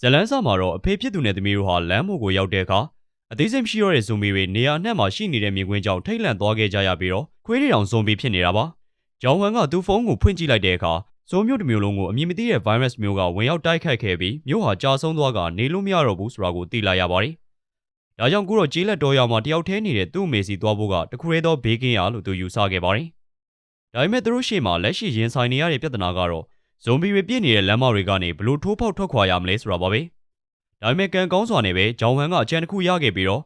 ဇလန်းစာမှာတော့အဖေဖြစ်သူနဲ့သမီးတို့ဟာလမ်းမို့ကိုရောက်တဲ့အခါအသေးစိတ်မရှိတော့တဲ့ဇွန်ဘီတွေနေရာအနှံ့မှာရှိနေတဲ့မြင်ကွင်းကြောင့်ထိတ်လန့်သွားခဲ့ကြရပြီးတော့ခွေးတွေတောင်ဇွန်ဘီဖြစ်နေတာပါ။ဂျောင်ဝမ်ကသူ့ဖုန်းကိုဖွင့်ကြည့်လိုက်တဲ့အခါဇွန်မျိုးတစ်မျိုးလုံးကိုအမည်မသိတဲ့ virus မျိုးကဝင်ရောက်တိုက်ခိုက်ခဲ့ပြီးမျိုးဟာကြာဆုံးသွားကနေလို့မရတော့ဘူးဆိုတာကိုသိလာရပါတယ်။ဒါကြောင့်ခုတော့ကျေးလက်တော်ရွာမှာတယောက်တည်းနေတဲ့သူ့အမေစီသွားဖို့ကတခုရဲသောဘေးကင်းရလို့သူယူဆခဲ့ပါတယ်။ဒါပေမဲ့သူတို့ရှေ့မှာလက်ရှိရင်ဆိုင်နေရတဲ့ပြဿနာကတော့ ဇွန်ဘီတွေပြည့်နေတဲ့လမ်းမတွေကနေဘလို့ထိုးဖောက်ထွက်ခွာရမလဲဆိုတာပါပဲ။ဒါပေမဲ့ကံကောင်းစွာနဲ့ပဲဂျောင်ဟန်ကအကြံတစ်ခုရခဲ့ပြီးတော့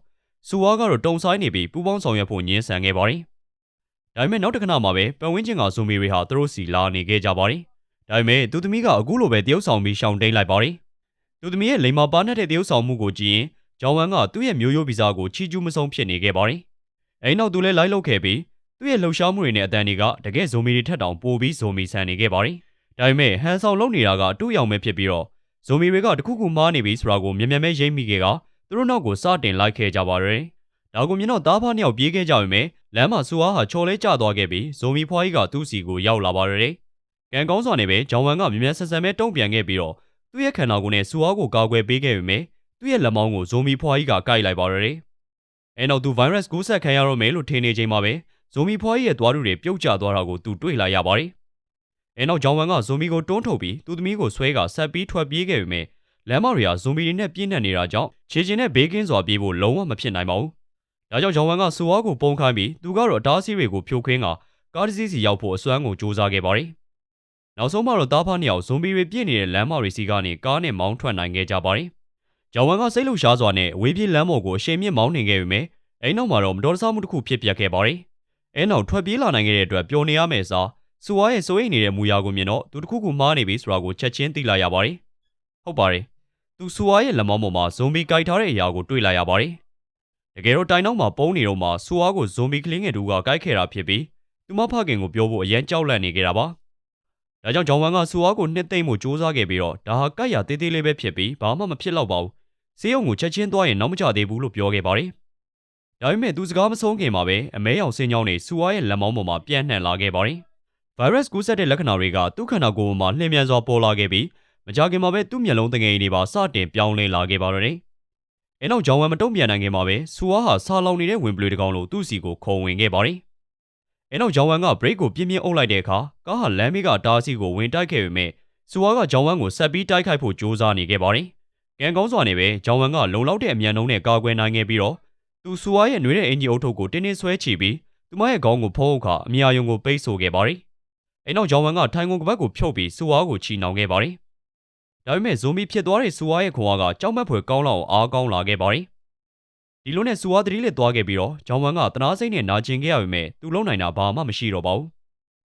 စူဝါကတော့တုံဆိုင်နေပြီးပူပေါင်းဆောင်ရွက်ဖို့ညှင်းဆန်ခဲ့ပါတယ်။ဒါပေမဲ့နောက်တစ်ခဏမှပဲပတ်ဝန်းကျင်ကဇွန်ဘီတွေဟာသူတို့စီလာနေခဲ့ကြပါတယ်။ဒါပေမဲ့သူသမီးကအခုလိုပဲတရုပ်ဆောင်ပြီးရှောင်တိန်လိုက်ပါတယ်။သူသမီးရဲ့လိမ္မာပါနဲ့တဲ့တရုပ်ဆောင်မှုကိုကြည့်ရင်ဂျောင်ဟန်ကသူ့ရဲ့မျိုးရိုးဗီဇကိုချီကျူးမဆုံးဖြစ်နေခဲ့ပါတယ်။အဲဒီနောက်သူလည်းလိုက်လုပ်ခဲ့ပြီးသူ့ရဲ့လှုပ်ရှားမှုတွေနဲ့အတန်တွေကတကယ်ဇွန်မီတွေထက်တောင်ပိုပြီးဇွန်မီဆန်နေခဲ့ပါတယ်။ ဒါပေမဲ့ဟန်ဆောင်လုပ်နေတာကအတူရောင်ပဲဖြစ်ပြီးတော့ဇွန်မီတွေကတခုခုမှားနေပြီဆိုတာကိုမြင်မြန်မဲရိပ်မိခဲ့ကသူတို့နောက်ကိုစတင်လိုက်ခဲ့ကြပါတယ်။ဒါကိုမြင်တော့သားဖားနှစ်ယောက်ပြေးခဲ့ကြပြီမဲ့လမ်းမှာဆူအားဟာချော်လဲကျသွားခဲ့ပြီးဇွန်မီဖွားကြီးကသူ့စီကိုရောက်လာပါတယ်။ကံကောင်းစွာနဲ့ပဲဂျောင်ဝမ်ကမြင်မြန်ဆန်ဆန်ပဲတုံ့ပြန်ခဲ့ပြီးတော့သူ့ရဲ့ခန္ဓာကိုယ်နဲ့ဆူအားကိုကာကွယ်ပေးခဲ့ပြီမဲ့သူ့ရဲ့လက်မောင်းကိုဇွန်မီဖွားကြီးကကိုက်လိုက်ပါတယ်။အဲနောက်သူဗိုင်းရပ်စ်ကူးစက်ခံရတော့မယ်လို့ထင်နေချိန်မှာပဲဇိုမီဖွားကြီးရဲ့သွားတူတွေပြုတ်ကျသွားတာကိုသူတွေ့လာရပါတယ်။ အဲနောက်ဂျောင်ဝမ်ကဇိုမီကိုတွန်းထုတ်ပြီးသူ့သမီးကိုဆွဲကဆက်ပြီးထွက်ပြေးခဲ့ပေမဲ့လမ်းမတွေကဇိုမီတွေနဲ့ပြင်းထန်နေတာကြောင့်ခြေချင်းနဲ့ဘေးကင်းစွာပြေးဖို့လုံးဝမဖြစ်နိုင်ပါဘူး။ဒါကြောင့်ဂျောင်ဝမ်ကဆူဝါကိုပုံခိုင်းပြီးသူကတော့အတားဆီးတွေကိုဖြိုခွင်းကကားတစ်စီးစီရောက်ဖို့အစွမ်းကိုစူးစမ်းခဲ့ပါတယ်။နောက်ဆုံးမှာတော့တားဖားနှစ်ယောက်ဇွန်ဘီတွေပြည့်နေတဲ့လမ်းမတွေစီကနေကားနဲ့မောင်းထွက်နိုင်ခဲ့ကြပါတယ်။ဂျောင်ဝမ်ကစိတ်လှုပ်ရှားစွာနဲ့အဝေးပြေးလမ်းပေါ်ကိုအရှိန်မြင့်မောင်းနှင်ခဲ့ပေမဲ့အဲနောက်မှာတော့မတော်တဆမှုတစ်ခုဖြစ်ပျက်ခဲ့ပါတယ်။အဲနောက်ထွက်ပြေးလာနိုင်ခဲ့တဲ့အတွက်ပျော်နေရမယ့်စား စူဝါရဲ့စိုးရိမ်နေတဲ့မူရာကိုမြင်တော့သူတခုခုမှားနေပြီဆိုတာကိုချက်ချင်းသိလာရပါတယ်။ဟုတ်ပါတယ်။သူစူဝါရဲ့လက်မောင်းပေါ်မှာဇွန်ဘီကြိုက်ထားတဲ့အရာကိုတွေ့လာရပါတယ်။တကယ်တော့တိုင်နောက်မှာပုံနေတော့မှစူဝါကိုဇွန်ဘီကလင်းငယ်တူကကြိုက်ခဲ့တာဖြစ်ပြီးသူမဖခင်ကိုပြောဖို့အရန်ကြောက်လန့်နေကြတာပါ။ဒါကြောင့်ဂျောင်ဝမ်ကစူဝါကိုနှစ်သိမ့်မှုစူးစမ်းခဲ့ပြီးတော့ဒါဟာကြိုက်ရသေးသေးလေးပဲဖြစ်ပြီးဘာမှမဖြစ်တော့ပါဘူး။စေးရုံကိုချက်ချင်းသွားရင်နောက်မကျသေးဘူးလို့ပြောခဲ့ပါတယ်။ဒါပေမဲ့သူစကားမဆုံးခင်မှာပဲအမဲရောင်စင်းကြောင်းတွေစူဝါရဲ့လက်မောင်းပေါ်မှာပြန့်နှံ့လာခဲ့ပါတယ်။ ဗိုင်းရပ်စ်ကူးစက်တဲ့လက္ခဏာတွေကသူ့ခန္ဓာကိုယ်ပေါ်မှာလှည့်မြန်စွာပေါ်လာခဲ့ပြီးမကြခင်မှာပဲသူ့မျက်လုံးတငယ်တွေပါစတင်ပြောင်းလဲလာခဲ့ပါတော့တယ်။အဲနောက်ဂျောင်ဝမ်မတုံ့ပြန်နိုင်ခင်မှာပဲစူဝါဟာဆာလောင်နေတဲ့ဝင်ပလွေတကောင်လိုသူ့စီကိုခုံဝင်ခဲ့ပါတယ်။အဲနောက်ဂျောင်ဝမ်ကဘရိတ်ကိုပြင်းပြင်းအုပ်လိုက်တဲ့အခါကားဟာလမ်းမေးကတားဆီးကိုဝင်တိုက်ခဲ့ပေမဲ့စူဝါကဂျောင်ဝမ်ကိုဆက်ပြီးတိုက်ခိုက်ဖို့ကြိုးစားနေခဲ့ပါတယ်။ကံကောင်းစွာနဲ့ပဲဂျောင်ဝမ်ကလုံလောက်တဲ့အမြန်နှုန်းနဲ့ကာကွယ်နိုင်ခဲ့ပြီးတော့သူစူဝါရဲ့နှွေးတဲ့အင်ဂျီအုပ်ထုပ်ကိုတင်းတင်းဆွဲချပြီးသူမရဲ့ခေါင်းကိုဖုံးအုပ်ခါအမြာယုံကိုပိတ်ဆို့ခဲ့ပါတယ်။ အဲနောက်ဂျောင်ဝမ်ကထိုင်ကုန်ကပတ်ကိုဖြုတ်ပြီးစူဝါကိုချီနှောင်ခဲ့ပါတယ်။ဒါပေမဲ့ဇိုမီဖြစ်သွားတဲ့စူဝါရဲ့ခွန်အားကကြောက်မက်ဖွယ်ကောင်းလောက်အောင်အားကောင်းလာခဲ့ပါတယ်။ဒီလိုနဲ့စူဝါသတိလက်သွားခဲ့ပြီးတော့ဂျောင်ဝမ်ကတနာစိတ်နဲ့နာကျင်ခဲ့ရပေမဲ့သူ့လုံနိုင်တာဘာမှမရှိတော့ပါဘူး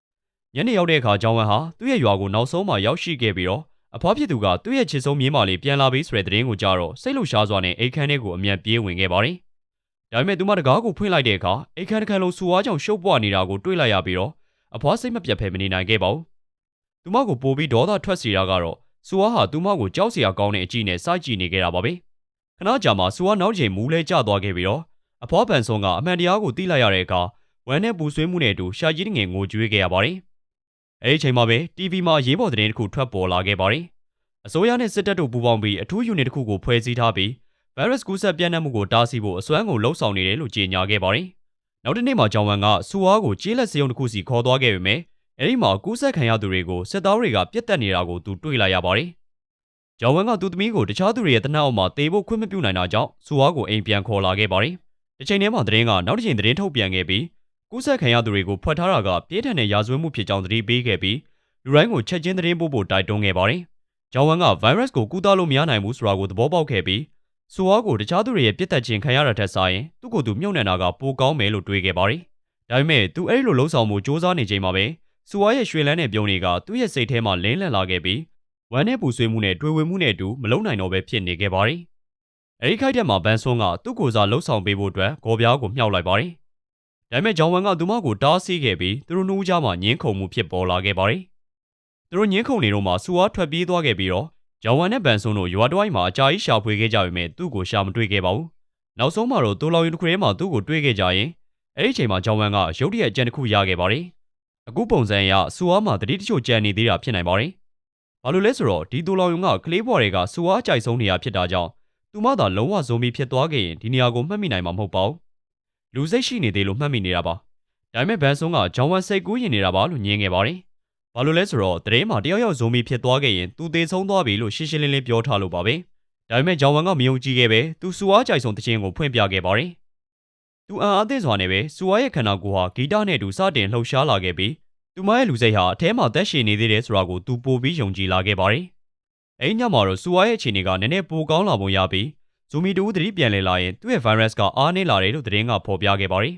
။ညနေရောက်တဲ့အခါဂျောင်ဝမ်ဟာသူ့ရဲ့ရွာကိုနောက်ဆုံးမှရောက်ရှိခဲ့ပြီးတော့အဖွားဖြစ်သူကသူ့ရဲ့ချစ်ဆုံးမြင်းမလေးပြန်လာပြီးဆိုတဲ့သတင်းကိုကြားတော့စိတ်လှုပ်ရှားစွာနဲ့အိတ်ခမ်းထဲကိုအမြန်ပြေးဝင်ခဲ့ပါတယ်။ဒါပေမဲ့သူမတကားကိုဖွင့်လိုက်တဲ့အခါအိတ်ခမ်းတစ်ခါလုံးစူဝါကြောင့်ရှုပ်ပွားနေတာကိုတွေ့လိုက်ရပြီးတော့ အဖွားစိတ်မပြတ်ဖဲမနေနိုင်ခဲ့ပါဘူး။သူမကိုပိုပြီးဒေါသထွက်စေတာကတော့စူဝါဟာသူမကိုကြောက်စရာကောင်းတဲ့အကြည့်နဲ့စိုက်ကြည့်နေခဲ့တာပါပဲ။ခဏကြာမှစူဝါနောက်ချိန်မူးလဲကျသွားခဲ့ပြီးတော့အဖွားပန်ဆုံးကအမှန်တရားကိုသိလိုက်ရတဲ့အခါဝမ်းနဲ့ပူဆွေးမှုနဲ့အတူရှာကြီးငယ်ငိုကြွေးခဲ့ရပါတယ်။အဲဒီချိန်မှာပဲ TV မှာရေးပေါ်သတင်းတစ်ခုထွက်ပေါ်လာခဲ့ပါတယ်။အစိုးရနဲ့စစ်တပ်တို့ပူးပေါင်းပြီးအထူးယူနစ်တစ်ခုကိုဖွဲ့စည်းထားပြီးဗိုင်းရပ်စ်ကူးစက်ပြန့်နှံ့မှုကိုတားဆီးဖို့အစွမ်းကုန်လှုံ့ဆော်နေတယ်လို့ကြေညာခဲ့ပါတယ်။ နောက်တစ်နေ့မှာဂျောင်ဝမ်ကစူဝါကိုကျေးလက်စရုံတစ်ခုစီခေါ်သွားခဲ့ပေမဲ့အဲဒီမှာကူးစက်ခံရသူတွေကိုစစ်သားတွေကပြစ်တက်နေတာကိုသူတွေ့လာရပါတယ်။ဂျောင်ဝမ်ကသူ့သမီးကိုတခြားသူတွေရဲ့တနက်အောက်မှာတေဖို့ခွင့်မပြုနိုင်တာကြောင့်စူဝါကိုအိမ်ပြန်ခေါ်လာခဲ့ပါတယ်။တစ်ချိန်တည်းမှာသတင်းကနောက်တစ်ချိန်သတင်းထုတ်ပြန်ခဲ့ပြီးကူးစက်ခံရသူတွေကိုဖွက်ထားတာကပြင်းထန်တဲ့ရာဇဝတ်မှုဖြစ်ကြောင်းသတိပေးခဲ့ပြီးလူတိုင်းကိုချက်ချင်းသတင်းပို့ဖို့တိုက်တွန်းခဲ့ပါတယ်။ဂျောင်ဝမ်ကဗိုင်းရပ်စ်ကိုကူးသားလို့မရနိုင်ဘူးဆိုတာကိုသဘောပေါက်ခဲ့ပြီး စူဝါကိုတခြားသူတွေရဲ့ပြစ်တက်ခြင်းခံရတာထက်စာရင်သူ့ကိုယ်သူမြုပ်နှံတာကပိုကောင်းမယ်လို့တွေးခဲ့ပါတယ်။ဒါပေမဲ့သူအဲ့ဒီလိုလှုံ့ဆော်မှုစ조사နေချိန်မှာပဲစူဝါရဲ့ရွှေလန်းတဲ့ပြုံးတွေကသူ့ရဲ့စိတ်ထဲမှာလင်းလန့်လာခဲ့ပြီးဝမ်းနဲ့ပူဆွေးမှုနဲ့တွေ့ဝေမှုနဲ့အတူမလုံနိုင်တော့ပဲဖြစ်နေခဲ့ပါတယ်။အဲဒီခိုက်တဲ့မှာဘန်ဆွန်းကသူ့ကိုယ်စားလှုပ်ဆောင်ပေးဖို့အတွက်ဂေါ်ပြားကိုမြှောက်လိုက်ပါတယ်။ဒါပေမဲ့ဂျောင်ဝမ်ကသူမကိုတားဆီးခဲ့ပြီးသူတို့နှူးကြားမှာညင်းခုန်မှုဖြစ်ပေါ်လာခဲ့ပါတယ်။သူတို့ညင်းခုန်နေတော့မှစူဝါထွက်ပြေးသွားခဲ့ပြီးတော့ ဂျောင်ဝမ်နဲ့ဘန်ဆွန်းတို့ရွာတဝိုက်မှာအကြာကြီးရှာဖွေခဲ့ကြပေမဲ့သူ့ကိုရှာမတွေ့ခဲ့ပါဘူး။နောက်ဆုံးမှာတော့တိုလောင်ယူတစ်ခုထဲမှာသူ့ကိုတွေ့ခဲ့ကြရင်အဲ့ဒီအချိန်မှာဂျောင်ဝမ်ကရုတ်တရက်အကြံတစ်ခုရခဲ့ပါတယ်။အခုပုံစံအရစူအားမှာတတိတချို့ကြံနေသေးတာဖြစ်နိုင်ပါတယ်။ဘာလို့လဲဆိုတော့ဒီတူလောင်ယုံကကလေးဘွားတွေကစူအားအကြိုက်ဆုံးနေရာဖြစ်တာကြောင့်သူမသာလုံးဝဇွန်ဘီဖြစ်သွားခဲ့ရင်ဒီနေရာကိုမှတ်မိနိုင်မှာမဟုတ်ပါဘူးလူစိတ်ရှိနေသေးလို့မှတ်မိနေတာပါဒါပေမဲ့ဘန်ဆွန်ကဂျောင်ဝမ်စိတ်ကူးရင်နေတာပါလို့ညင်းခဲ့ပါတယ် ဘာလို့လဲဆိုတော့တရင်မှာတယောက်ယောက်ဇွန်ဘီဖြစ်သွားခဲ့ရင်သူသေးဆုံးသွားပြီလို့ရှင်းရှင်းလင်းလင်းပြောထားလို့ပါပဲဒါပေမဲ့ဂျောင်ဝမ်ကမယုံကြည်ခဲ့ပဲသူစူအားအကြိုက်ဆုံးတခြင်းကိုဖွင့်ပြခဲ့ပါတယ်သူအံအားသင့်စွာနဲ့ပဲစူအားရဲ့ခန္ဓာကိုယ်ဟာဂီတနဲ့အတူစတင်လှုပ်ရှားလာခဲ့ပြီးသူမရဲ့လူစိတ်ဟာအထဲမှာတက်ရှည်နေသေးတယ်ဆိုတာကိုသူပိုပြီးယုံကြည်လာခဲ့ပါတယ်။အဲဒီညမှာတော့စူဝါရဲ့အခြေအနေကနည်းနည်းပိုကောင်းလာပုံရပြီးဇူမီတူသတိပြန်လည်လာရင်သူ့ရဲ့ virus ကအားနည်းလာတယ်လို့သတင်းကဖော်ပြခဲ့ပါတယ်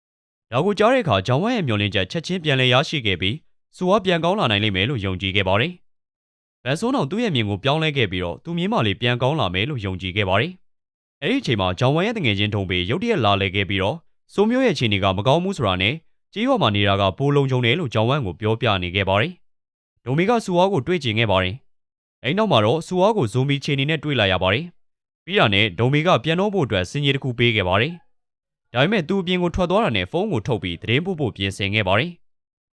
။ဒါကိုကြားတဲ့အခါဂျောင်ဝမ်ရဲ့မျှော်လင့်ချက်ချက်ချင်းပြန်လည်ရရှိခဲ့ပြီး စူဝါပြန်ကောင်းလာနိုင်လိမ့်မယ်လို့ယုံကြည်ခဲ့ပါတယ်။ဘန်ဆိုးနောင်သူ့ရဲ့မြင်ကိုပြောင်းလဲခဲ့ပြီးတော့သူမြင်မှလေးပြန်ကောင်းလာမယ်လို့ယုံကြည်ခဲ့ပါတယ်။အဲဒီအချိန်မှာဂျောင်ဝမ်ရဲ့တငယ်ချင်းထုံပေရုတ်တရက်လာလဲခဲ့ပြီးတော့စိုးမျိုးရဲ့အခြေအနေကမကောင်းဘူးဆိုတာနဲ့ကြေးရွာမှာနေတာကပိုလုံးချုံတယ်လို့ကြောင်ဝမ်ကိုပြောပြနေခဲ့ပါတယ်။ဒိုမီကစူဝါကိုတွေ့ကျင်ခဲ့ပါတယ်။အဲဒီနောက်မှာတော့စူဝါကိုဇွန်ဘီချီနေနဲ့တွေ့လာရပါတယ်။ပြီးတာနဲ့ဒိုမီကပြန်တော့ဖို့အတွက်စင်ကြီးတစ်ခုပေးခဲ့ပါတယ်။ဒါပေမဲ့သူအပြင်ကိုထွက်သွားတာနဲ့ဖုန်းကိုထုတ်ပြီးသတင်းပို့ဖို့ပြင်ဆင်ခဲ့ပါတယ်။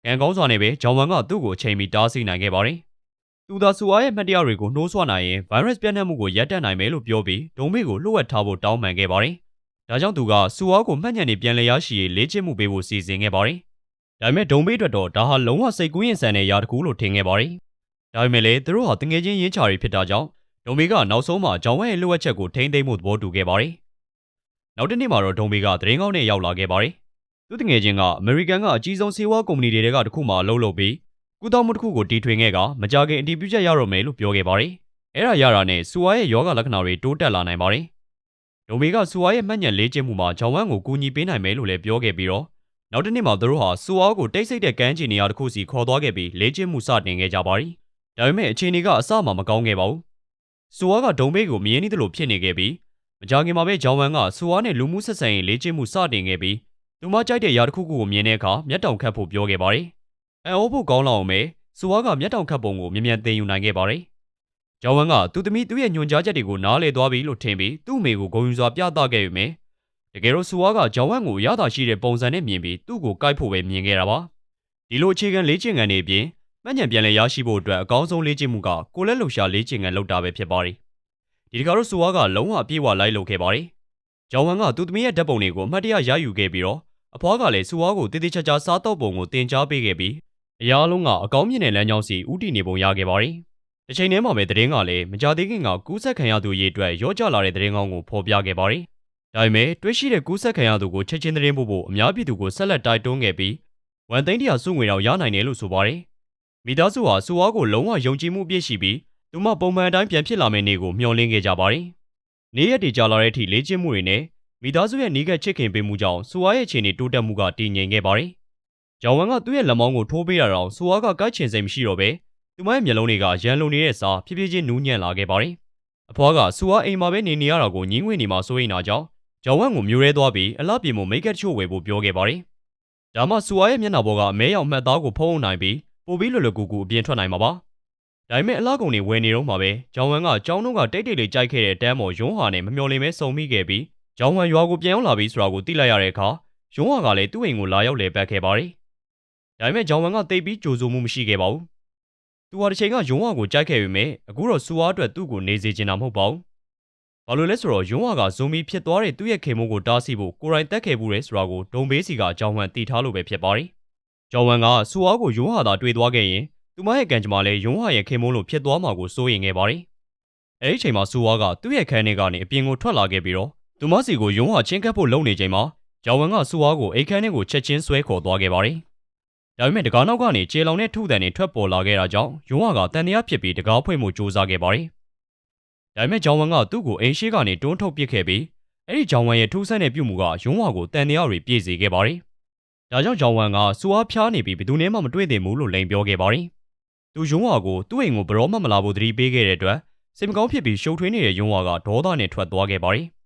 ကံကောင်းစွာနဲ့ပဲဂျောင်ဝမ်ကသူ့ကိုအချိန်မီတားဆီးနိုင်ခဲ့ပါတယ်။သူသာစူဝါရဲ့မှတ်တရတွေကိုနှိုးဆွနိုင်ရင်ဗိုင်းရပ်စ်ပြန့်နှံ့မှုကိုရပ်တန့်နိုင်မယ်လို့ပြောပြီးဒိုမီကိုလှုပ်ဝက်ထားဖို့တောင်းပန်ခဲ့ပါတယ်။ဒါကြောင့်သူကစူဝါကိုမှတ်ညံနေပြန်လည်ရရှိရေးလေ့ကျင့်မှုပေးဖို့စီစဉ်ခဲ့ပါတယ်။ဒါပေမဲ့ဒုံမေးအတွက်တော့ဒါဟာလုံးဝစိတ်ကူးရင်ဆန်တဲ့ຢာတစ်ခုလို့ထင်ခဲ့ပါတယ်။ဒါပေမဲ့လည်းသူတို့ဟာတငယ်ချင်းရင်းချာတွေဖြစ်တာကြောင့်ဒုံမေကနောက်ဆုံးမှာဂျောင်ဝဲရဲ့လိုအပ်ချက်ကိုထိန်းသိမ်းမှုသဘောတူခဲ့ပါတယ်။နောက်တစ်နေ့မှာတော့ဒုံမေကသတင်းကောင်းနဲ့ရောက်လာခဲ့ပါတယ်။ သူတငယ်ချင်းကအမေရိကန်ကအကြီးဆုံးဆေးဝါးကုမ္ပဏီတွေကတစ်ခုမှအလုပ်လုပ်ပြီးကုသမှုတစ်ခုကိုတီထွင်ခဲ့ကမကြခင်အတည်ပြုချက်ရတော့မယ်လို့ပြောခဲ့ပါတယ်။အဲ့ဒါရတာနဲ့စူဝါရဲ့ယောဂလက္ခဏာတွေတိုးတက်လာနိုင်ပါတယ်။ဒုံမေကစူဝါရဲ့မှတ်ညံလေးကျင့်မှုမှာဂျောင်ဝမ်ကိုကူညီပေးနိုင်မယ်လို့လည်းပြောခဲ့ပြီးတော့နောက်တစ်နေ့မှာသူတို့ဟာစူအားကိုတိတ်ဆိတ်တဲ့ကမ်းခြေနေရာတစ်ခုစီခေါ်သွားခဲ့ပြီးလေ့ကျင့်မှုစတင်ခဲ့ကြပါသည်။ဒါပေမဲ့အခြေအနေကအစမှမကောင်းခဲ့ပါဘူး။စူအားကဒုံဘေးကိုမြင်းနေသလိုဖြစ်နေခဲ့ပြီးမကြခင်မှာပဲဂျောင်ဝမ်ကစူအားနဲ့လူမှုဆက်ဆံရေးလေ့ကျင့်မှုစတင်ခဲ့ပြီး သူမကြိုက်တဲ့ຢာတစ်ခုခုကိုမြင်တဲ့အခါမျက်တောင်ခတ်ဖို့ပြောခဲ့ပါတယ်။အန်အိုးဖို့ကောင်းလောက်အောင်ပဲစူအားကမျက်တောင်ခတ်ပုံကိုမြ мян သိမ်းယူနိုင်ခဲ့ပါတယ်။ဂျောင်ဝမ်ကသူသမီးသူ့ရဲ့ညွှန်ကြားချက်တွေကိုနားလည်သွားပြီလို့ထင်ပြီးသူ့အမေကိုဂုဏ်ယူစွာပြသခဲ့ပေမဲ့တကယ်တော့ဆူဝါကဂျောင်ဝမ်ကိုရတာရှိတဲ့ပုံစံနဲ့မြင်ပြီးသူ့ကိုကိုက်ဖို့ပဲမြင်ခဲ့တာပါဒီလိုအခြေခံလေ့ကျင့်ခန်းတွေအပြင်မှတ်ဉဏ်ပြန်လည်ရရှိဖို့အတွက်အကောင်းဆုံးလေ့ကျင့်မှုကကိုလက်လှူရှာလေ့ကျင့်ခန်းလုပ်တာပဲဖြစ်ပါတယ်ဒီတခါတော့ဆူဝါကလုံးဝအပြည့်အဝလိုက်လုပ်ခဲ့ပါတယ်ဂျောင်ဝမ်ကသူ့သမီးရဲ့ဓာတ်ပုံတွေကိုအမှတ်တရရယူခဲ့ပြီးတော့ အဖွားကလည်းဆူဝါကိုတည်တည်ချာချာစားတော့ပုံကိုတင် जा ပေးခဲ့ပြီးအရာလုံးကအကောင်းမြင်တဲ့လမ်းကြောင်းစီဥတီနေပုံရခဲ့ပါတယ်တစ်ချိန်တည်းမှာပဲသတင်းကလည်းမကြသေးခင်ကကူးဆက်ခံရသူရေးအတွက်ရောကြလာတဲ့သတင်းကောင်းကိုဖော်ပြခဲ့ပါတယ်ဒါပေမဲ့တွေးရှိတဲ့ကူးဆက်ခံရသူကိုချက်ချင်းသတင်းပို့ဖို့အများပြည်သူကိုဆက်လက်တိုက်တွန်းခဲ့ပြီးဝန်သိန်းတရာစုငွေတော်ရနိုင်တယ်လို့ဆိုပါတယ်။မိသားစုဟာစူဝါကိုလုံးဝယုံကြည်မှုပြည့်ရှိပြီးသူမပုံမှန်အတိုင်းပြန်ဖြစ်လာမယ့်နေ့ကိုမျှော်လင့်ခဲ့ကြပါတယ်။နေ့ရက်တွေကြာလာတဲ့အထိလေ့ကျင့်မှုတွေနဲ့ မိသားစုရဲ့နီးကပ်ချစ်ခင်ပေးမှုကြောင့်စူဝါရဲ့အခြေအနေတိုးတက်မှုကတည်ငြိမ်ခဲ့ပါတယ်။ဂျောင်ဝမ်ကသူ့ရဲ့လက်မောင်းကိုထိုးပေးရတော့စူဝါကကိုက်ချင်စိတ်မရှိတော့ပဲသူမရဲ့မျက်လုံးတွေကရန်လုံနေတဲ့စာဖြည်းဖြည်းချင်းနူးညံ့လာခဲ့ပါတယ်။အဖွားကစူဝါအိမ်မှာပဲနေနေရတာကိုညင်းငွေနေမှာစိုးရိမ်တာကြောင့်ဂျောင်ဝမ်ကိုမျိုးရဲသွားပြီးအလှပြင်မှုမိတ်ကတ်ချို့ဝယ်ဖို့ပြောခဲ့ပါတယ်။ဒါမှစူဝါရဲ့မျက်နှာပေါ်ကအမဲရောင်မှတ်သားကိုဖုံးအောင်နိုင်ပြီးပိုပြီးလွယ်လွယ်ကူကူအပြင်ထွက်နိုင်မှာပါ။ဒါပေမဲ့အလှကုန်တွေဝယ်နေတော့မှာပဲဂျောင်ဝမ်ကကျောင်းတုံးကတိတ်တိတ်လေးကြိုက်ခဲ့တဲ့တန်းမော်ယွန်းဟာနဲ့မမျော်လင့်မဲစုံမိခဲ့ပြီး ဂျောင်ဝမ်ရွာကိုပြန်ရောက်လာပြီးဆိုတာကိုသိလိုက်ရတဲ့အခါယွန်းဟာကလည်းသူ့အိမ်ကိုလာရောက်လေပတ်ခဲ့ပါတယ်။ဒါပေမဲ့ဂျောင်ဝမ်ကတိတ်ပြီးကြိုဆိုမှုမရှိခဲ့ပါဘူး။သူဟာတစ်ချိန်ကယွန်းဟာကိုကြိုက်ခဲ့ပေမဲ့အခုတော့စူဝါအတွက်သူ့ကိုနေစေချင်တာမဟုတ်ပါဘူးဘာလို့လဲဆိုတော့ယွန်းဝါကဇွန်မီဖြစ်သွားတဲ့သူ့ရဲ့ခေမိုးကိုတားဆီးဖို့ကိုရိုင်းတက်ခဲ့မှုရဲဆိုတာကိုဒုံဘေးစီကအကြောင်းဝမ်တီထားလို့ပဲဖြစ်ပါတယ်။ကျော်ဝမ်ကစူအားကိုယွန်းဟာသာတွေ့သွားခဲ့ရင်သူမရဲ့ကံကြမ္မာလည်းယွန်းဟာရဲ့ခေမိုးလိုဖြစ်သွားမှာကိုစိုးရင်ခဲ့ပါတယ်။အဲဒီချိန်မှာစူအားကသူ့ရဲ့ခန်းထဲကနေအပြင်ကိုထွက်လာခဲ့ပြီးတော့ သူမစီကိုယွန်းဟာချင်းကပ်ဖို့လုပ်နေချိန်မှာကျော်ဝမ်ကစူအားကိုအိတ်ခန်းထဲကိုချက်ချင်းဆွဲခေါ်သွားခဲ့ပါတယ်။ဒါပေမဲ့တကားနောက်ကနေကျေလောင်တဲ့ထုတန်တွေထွက်ပေါ်လာခဲ့တာကြောင့်ယွန်းဟာကတန်တရားဖြစ်ပြီးတကားဖွင့်မှုစူးစမ်းခဲ့ပါတယ်။ဒါပေမဲ့ဂျောင်ဝမ်ကသူ့ကိုအိမ်ရှိကနေတွန်းထုတ်ပစ်ခဲ့ပြီးအဲ့ဒီဂျောင်ဝမ်ရဲ့ထူးဆန်းတဲ့ပြုမှုကယွန်းဝါကိုတန်တရားတွေပြည့်စေခဲ့ပါတယ်။ဒါကြောင့်ဂျောင်ဝမ်ကစူအားဖျားနေပြီးဘယ်သူနဲ့မှမတွေ့သင့်ဘူးလို့လိန်ပြောခဲ့ပါတယ်။သူယွန်းဝါကိုသူ့အိမ်ကိုဘရောမှမလာဖို့သတိပေးခဲ့တဲ့အတွက်စိတ်မကောင်းဖြစ်ပြီးရှုပ်ထွေးနေတဲ့ယွန်းဝါကဒေါသနဲ့ထွက်သွားခဲ့ပါတယ်။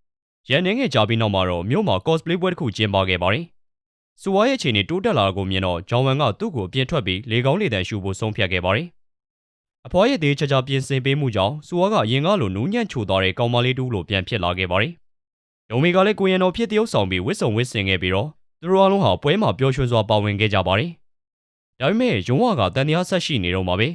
ရန်နေငယ်ကြာပြီးနောက်မှာတော့မြို့မှာ cosplay ပွဲတစ်ခုကျင်းပခဲ့ပါတယ်။စူဝါရဲ့အခြေအနေတိုးတက်လာကိုမြင်တော့ဂျောင်ဝမ်ကသူ့ကိုအပြင်ထွက်ပြီးလေကောင်းလေတန်ရှူဖို့ဆုံးဖြတ်ခဲ့ပါတယ်။အဖွားရဲ့သေးချာချာပြင်ဆင်ပေးမှုကြောင့်စူဝါကအရင်ကလိုနူးညံ့ချိုသွားတဲ့ကောင်မလေးတူလိုပြန်ဖြစ်လာခဲ့ပါတယ်။ဒုံမီကလည်းကိုရန်တော်ဖြစ်တရုပ်ဆောင်ပြီးဝစ်စုံဝစ်စင်ခဲ့ပြီးတော့သူတို့အားလုံးဟာပွဲမှာပျော်ရွှင်စွာပါဝင်ခဲ့ကြပါတယ်။ဒါပေမဲ့ယုံဝါကတန်တရားဆက်ရှိနေတော့မှာပဲ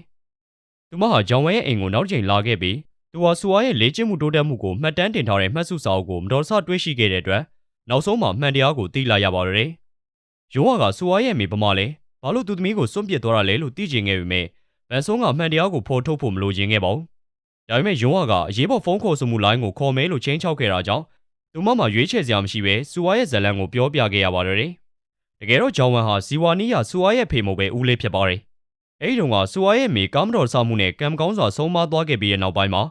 သူမဟာဂျောင်ဝမ်ရဲ့အိမ်ကိုနောက်တစ်ချိန်လာခဲ့ပြီး သူဟာဆူဝါရဲ့လေ့ကျင့်မှုတိုးတက်မှုကိုမှတ်တမ်းတင်ထားတဲ့မှတ်စုစာအုပ်ကိုမတော်တဆတွေ့ရှိခဲ့တဲ့အတွက်နောက်ဆုံးမှာမှန်တရားကိုသိလာရပါတယ်။ရုံးဝါကဆူဝါရဲ့မိဘမလဲဘာလို့သူသမီးကိုစွန့်ပစ်သွားတာလဲလို့သိချင်ခဲ့ပေမဲ့ဗန်ဆုံးကမှန်တရားကိုဖော်ထုတ်ဖို့မလိုချင်ခဲ့ပါဘူး။ဒါပေမဲ့ရုံးဝါကအရေးပေါ်ဖုန်းခေါ်ဆိုမှုလိုင်းကိုခေါ်မဲလို့ချင်းချောက်ခဲ့တာကြောင့်သူမမှရွေးချယ်စရာမရှိပဲဆူဝါရဲ့ဇလန်ကိုပြောပြခဲ့ရပါတယ်။တကယ်တော့ဂျောင်ဝမ်ဟာဇီဝါနီးယာဆူဝါရဲ့ဖေမို့ပဲဦးလေးဖြစ်ပါတယ်။အဲဒီတုန်းကဆူဝါရဲ့မိကားမတော်ဆမှုနဲ့ကံကောင်းစွာဆုံးမသွားခဲ့ပြီးတဲ့နောက်ပိုင်းမှာ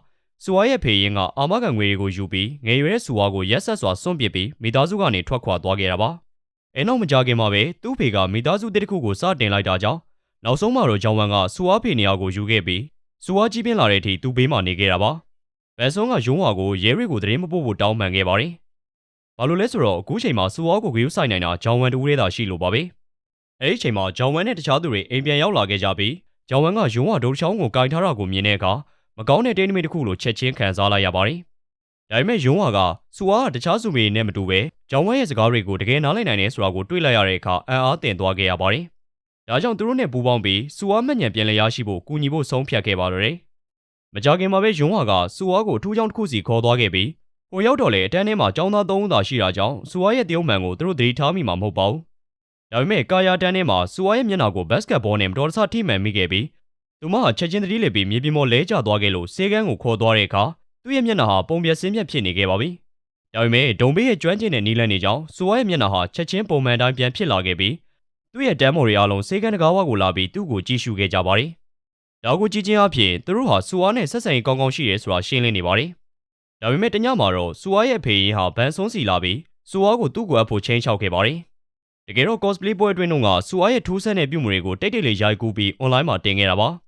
ဆူဝါရဲ့ဖေရင်ကအာမခံငွေတွေကိုယူပြီးငယ်ရွယ်တဲ့ဆူဝါကိုရက်ဆက်စွာစွန့်ပစ်ပြီးမိသားစုကနေထွက်ခွာသွားခဲ့တာပါ။အဲနောက်မကြခင်မှာပဲသူ့ဖေကမိသားစုတစ်ခုကိုစတင်လိုက်တာကြောင့်နောက်ဆုံးမှာတော့ဂျောင်ဝမ်ကဆူဝါဖေနေရာကိုယူခဲ့ပြီးဆူဝါကြီးပြင်းလာတဲ့အထိသူ့ဘေးမှာနေခဲ့တာပါ။ဘန်ဆွန်ကရုံးဝါကိုရဲရစ်ကိုသတင်းမပို့ဖို့တောင်းပန်ခဲ့ပါတယ်။ဘာလို့လဲဆိုတော့အခုချိန်မှာဆူဝါကိုဂရုစိုက်နိုင်တာဂျောင်ဝမ်တူရဲသာရှိလို့ပါပဲ။အဲဒီချိန်မှာဂျောင်ဝမ်နဲ့တခြားသူတွေအိမ်ပြန်ရောက်လာခဲ့ကြပြီးဂျောင်ဝမ်ကရုံးဝါဒုတ်ချောင်းကိုကင်ထားတာကိုမြင်တဲ့အခါ မကောင်းတဲ့တိတ်နမိတ်တစ်ခုလိုချက်ချင်းခံစားလိုက်ရပါတယ်။ဒါပေမဲ့ယွန်းဝါကစူဝါကတခြားစုမေနဲ့မတူပဲဂျောင်ဝမ်ရဲ့စကားတွေကိုတကယ်နားလည်နိုင်တယ်ဆိုတာကိုတွေ့လိုက်ရတဲ့အခါအံ့အားသင့်သွားခဲ့ရပါတယ်။ဒါကြောင့်သူတို့နဲ့ပူးပေါင်းပြီးစူဝါမှတ်ညံပြန်လည်ရရှိဖို့ကူညီဖို့ဆုံးဖြတ်ခဲ့ပါတော့တယ်။မကြခင်မှာပဲယွန်းဝါကစူဝါကိုထူးချောင်းတစ်ခုစီခေါ်သွားခဲ့ပြီးဟိုရောက်တော့လေအတန်းထဲမှာចောင်းသား၃ဦးသာရှိတာကြောင့်စူဝါရဲ့တရုတ်မှန်ကိုသူတို့သတိထားမိမှာမဟုတ်ပါဘူး။ဒါပေမဲ့ကာယာတန်းထဲမှာစူဝါရဲ့မျက်နှာကိုဘတ်စကတ်ဘောနဲ့မတော်တဆထိမှန်မိခဲ့ပြီး သူမဟာချက်ချင်းတတိလေပြီးမြေပြင်ပေါ်လဲကျသွားခဲ့လို့ဆေးကန်းကိုခေါ်သွားတဲ့အခါသူ့ရဲ့မျက်နှာဟာပုံပြဆင်းပြဖြစ်နေခဲ့ပါပြီ။ဒါပေမဲ့ဒုံဘေးရဲ့ကျွမ်းကျင်တဲ့နီးလန်းနေကြောင်းစူဝါရဲ့မျက်နှာဟာချက်ချင်းပုံမှန်တိုင်းပြန်ဖြစ်လာခဲ့ပြီးသူ့ရဲ့တမ်းမော်တွေအားလုံးဆေးကန်းတကားဝါကိုလာပြီးသူ့ကိုကြည့်ရှုခဲ့ကြပါတယ်။ဒါကိုကြည့်ချင်းအဖြစ်သူတို့ဟာစူဝါနဲ့ဆက်ဆံရေးကောင်းကောင်းရှိရဲဆိုတာရှင်းလင်းနေပါတယ်။ဒါပေမဲ့တညမှာတော့စူဝါရဲ့ဖေရင်ဟာဗန်ဆွန်းစီလာပြီးစူဝါကိုသူ့ကိုအဖို့ချင်းချောက်ခဲ့ပါတယ်။တကယ်တော့ cosplay ပွဲအတွင်းကစူဝါရဲ့ထူးဆန်းတဲ့ပြုမှုတွေကိုတိတ်တိတ်လေးရိုက်ကူးပြီး online မှာတင်ခဲ့တာပါ။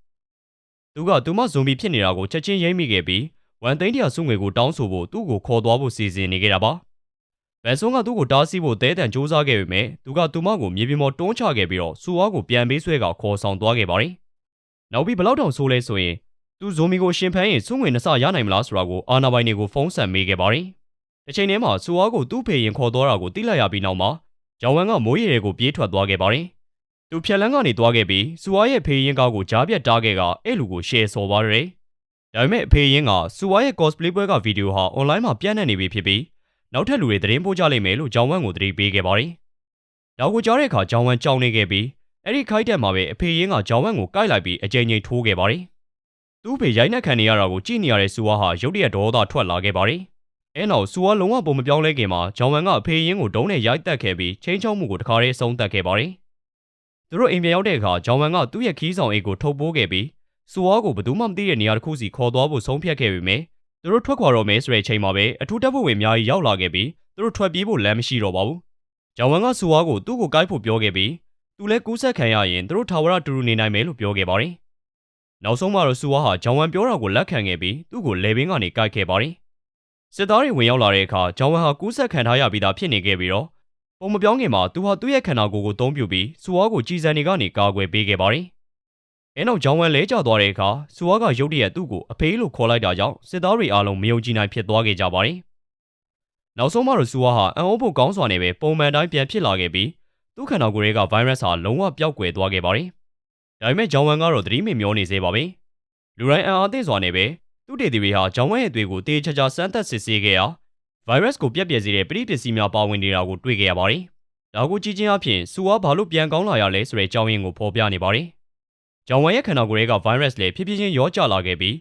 သူကသူမဇွန်ဘီဖြစ်နေတာကိုချက်ချင်းရိမ့်မိခဲ့ပြီးဝန်သိန်းတရာစုငွေကိုတောင်းဆိုဖို့သူ့ကိုခေါ်သွားဖို့စီစဉ်နေခဲ့တာပါ။ဘန်ဆွန်ကသူ့ကိုတားဆီးဖို့တဲတန်စူးစမ်းခဲ့ပေမဲ့သူကသူမကိုမြေပြင်ပေါ်တွန်းချခဲ့ပြီးတော့စူဝါကိုပြန်ပေးဆွဲကခေါ်ဆောင်သွားခဲ့ပါတယ်။နောက်ပြီးဘလောက်တောင်ဆိုးလဲဆိုရင်သူဇိုမီကိုရှင်ဖန်ရင်စုငွေနှစ်ဆရနိုင်မလားဆိုတာကိုအာနာပိုင်တွေကိုဖုန်းဆက်မေးခဲ့ပါတယ်။တစ်ချိန်တည်းမှာစူဝါကိုသူ့ဖေရင်ခေါ်သွားတာကိုသိလိုက်ရပြီးနောက်မှာဂျောင်ဝမ်ကမိုးရေတွေကိုပြေးထွက်သွားခဲ့ပါတယ်။ သူဖြက်လန်းကနေသွားခဲ့ပြီးစူဝါရဲ့ဖေရင်ကားကိုကြားပြတ်တားခဲ့ကအဲ့လူကိုရှယ်ဆော်ပါတယ်။ဒါပေမဲ့အဖေရင်ကစူဝါရဲ့ cosplay ပွဲကဗီဒီယိုဟာ online မှာပြန့်နှံ့နေပြီဖြစ်ပြီးနောက်ထပ်လူတွေသတင်းပို့ကြလိမ့်မယ်လို့ဂျောင်ဝမ်ကိုသတိပေးခဲ့ပါတယ်။နောက်ကိုကြားတဲ့အခါဂျောင်ဝမ်ကြောက်နေခဲ့ပြီးအဲ့ဒီခိုက်တက်မှာပဲအဖေရင်ကဂျောင်ဝမ်ကိုကိုက်လိုက်ပြီးအကြိမ်ကြိမ်ထိုးခဲ့ပါတယ်။သူ့ဖေရိုက်နှက်ခံနေရတာကိုကြည့်နေရတဲ့စူဝါဟာရုတ်တရက်ဒေါသထွက်လာခဲ့ပါတယ်။အဲနောက်စူဝါလုံးဝပုံမပြောင်းလဲခင်မှာဂျောင်ဝမ်ကအဖေရင်ကိုဒုံးနဲ့ရိုက်တက်ခဲ့ပြီးချင်းချောင်းမှုကိုတခါတည်းဆုံးသက်ခဲ့ပါတယ်။ သူတို့အိမ်ပြန်ရောက်တဲ့အခါဂျောင်ဝမ်ကသူ့ရဲ့ခီးဆောင်အိတ်ကိုထုတ်ပိုးခဲ့ပြီးစူဝါကိုဘယ်သူမှမသိတဲ့နေရာတစ်ခုစီခေါ်သွားဖို့ဆုံးဖြတ်ခဲ့ပေမယ့်သူတို့ထွက်ခွာတော့မယ်ဆိုတဲ့အချိန်မှာပဲအထူးတပ်ဖွဲ့ဝင်အများကြီးရောက်လာခဲ့ပြီးသူတို့ထွက်ပြေးဖို့လမ်းမရှိတော့ပါဘူး။ဂျောင်ဝမ်ကစူဝါကိုသူ့ကိုကိုက်ဖို့ပြောခဲ့ပြီးသူလည်းကူးဆက်ခံရရင်သူတို့ထာဝရတူတူနေနိုင်မယ်လို့ပြောခဲ့ပါတယ်။နောက်ဆုံးမှာတော့စူဝါဟာဂျောင်ဝမ်ပြောတာကိုလက်ခံခဲ့ပြီးသူ့ကိုလေဘင်းကနေကိုက်ခဲ့ပါတယ်။စစ်သားတွေဝင်ရောက်လာတဲ့အခါဂျောင်ဝမ်ဟာကူးဆက်ခံထားရပြီးသားဖြစ်နေခဲ့ပြီးတော့ ပုံမပြောင်းခင်မှာသူဟာသူ့ရဲ့ခန္ဓာကိုယ်ကိုသုံးပြပြီးစူဝါကိုကြည်စံတွေကနေကာကွယ်ပေးခဲ့ပါတယ်။အဲနောက်ဂျောင်ဝမ်လဲကျသွားတဲ့အခါစူဝါကရုတ်တရက်သူ့ကိုအဖေးလို့ခေါ်လိုက်တာကြောင့်စစ်သားတွေအားလုံးမယုံကြည်နိုင်ဖြစ်သွားခဲ့ကြပါတယ်။နောက်ဆုံးမှာတော့စူဝါဟာအံ့ဩဖို့ကောင်းစွာနဲ့ပဲပုံမှန်တိုင်းပြန်ဖြစ်လာခဲ့ပြီးသူ့ခန္ဓာကိုယ်ရဲ့ကဗိုင်းရပ်စ်ဟာလုံးဝပျောက်ကွယ်သွားခဲ့ပါတယ်။ဒါပေမဲ့ဂျောင်ဝမ်ကတော့သတိမေ့မျောနေသေးပါပဲ။လူတိုင်းအံ့အားသင့်စွာနဲ့ပဲသူတေတီတွေဟာဂျောင်ဝမ်ရဲ့သွေးကိုတေးချာချာစမ်းသပ်စစ်ဆေးခဲ့ရာ ဗိုင်းရပ်စ်ကိုပြက်ပြယ်စေတဲ့ပရိပစ္စည်းများပါဝင်နေတာကိုတွေ့ခဲ့ရပါတယ်။ဒါကိုကြည့်ချင်းအဖြစ်စူဝါဘာလို့ပြန်ကောင်းလာရလဲဆိုတဲ့အကြောင်းရင်းကိုဖော်ပြနေပါတယ်။ဂျောင်ဝမ်ရဲ့ခန္ဓာကိုယ်ရဲ့ကဗိုင်းရပ်စ်လည်းဖြည်းဖြည်းချင်းရောကျလာခဲ့ပြီး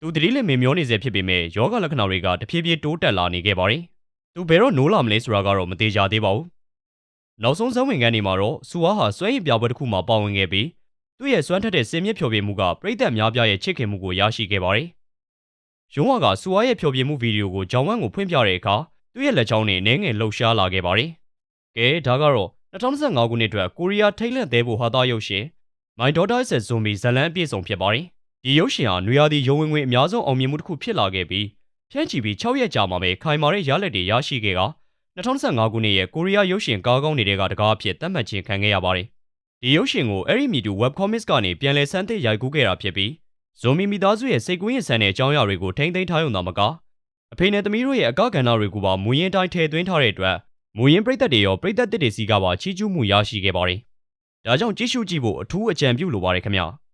သူတတိလည်းမေမျောနေစေဖြစ်ပေမဲ့ယောဂလက္ခဏာတွေကတဖြည်းဖြည်းတိုးတက်လာနေခဲ့ပါတယ်။သူဘယ်တော့နိုးလာမလဲဆိုတာကတော့မသေးကြသေးပါဘူး။နောက်ဆုံးဇဝင်ကန်နေမှာတော့စူဝါဟာစွဲရင်ပြပွဲတစ်ခုမှာပါဝင်ခဲ့ပြီးသူ့ရဲ့စွမ်းထက်တဲ့စင်မြင့်ဖြော်ပြမှုကပြိသက်များပြားရဲ့ချစ်ခင်မှုကိုရရှိခဲ့ပါတယ်။ ရုံးဝါကစူဝါရဲ့ဖြော်ပြမှုဗီဒီယိုကိုဂျောင်ဝမ်ကိုဖွင့်ပြတဲ့အခါသူ့ရဲ့လက်ချောင်းနဲ့နည်းငယ်လှုပ်ရှားလာခဲ့ပါတယ်။ကဲဒါကတော့2025ခုနှစ်အတွက်ကိုရီးယားထိတ်လန့်သေးဖို့ဟာသားရုပ်ရှင် My Daughter is a Zombie ဇလန်အပြည့်စုံဖြစ်ပါတယ်။ဒီရုပ်ရှင်ဟာနွေရာသီရုံဝင်ဝင်အများဆုံးအောင်မြင်မှုတစ်ခုဖြစ်လာခဲ့ပြီးဖြန့်ချီပြီး6ရက်ကြာမှပဲခိုင်မာတဲ့ရလဒ်တွေရရှိခဲ့က2025ခုနှစ်ရဲ့ကိုရီးယားရုပ်ရှင်ကားကောင်းတွေကတကားအဖြစ်သတ်မှတ်ခြင်းခံခဲ့ရပါတယ်။ဒီရုပ်ရှင်ကိုအဲ့ဒီမီတူ web comics ကနေပြန်လည်ဆန်းသစ်ရိုက်ကူးခဲ့တာဖြစ်ပြီး ဇိုမီမိသားစုရဲ့စိတ်ကူးရင်ဆန်တဲ့အကြောင်းအရာတွေကိုထိမ့်သိမ်းထားရုံသာမကအဖေနဲ့သမီးတို့ရဲ့အကောက်ကဏ္ဍတွေကိုပါမူရင်းတိုင်းထည့်သွင်းထားတဲ့အတွက်မူရင်းပြိသက်တွေရောပြိသက်တစ်တွေစီကပါချီးကျူးမှုရရှိခဲ့ပါတယ်။ဒါကြောင့်ကြည့်ရှုကြည့်ဖို့အထူးအကြံပြုလိုပါတယ်ခင်ဗျာ။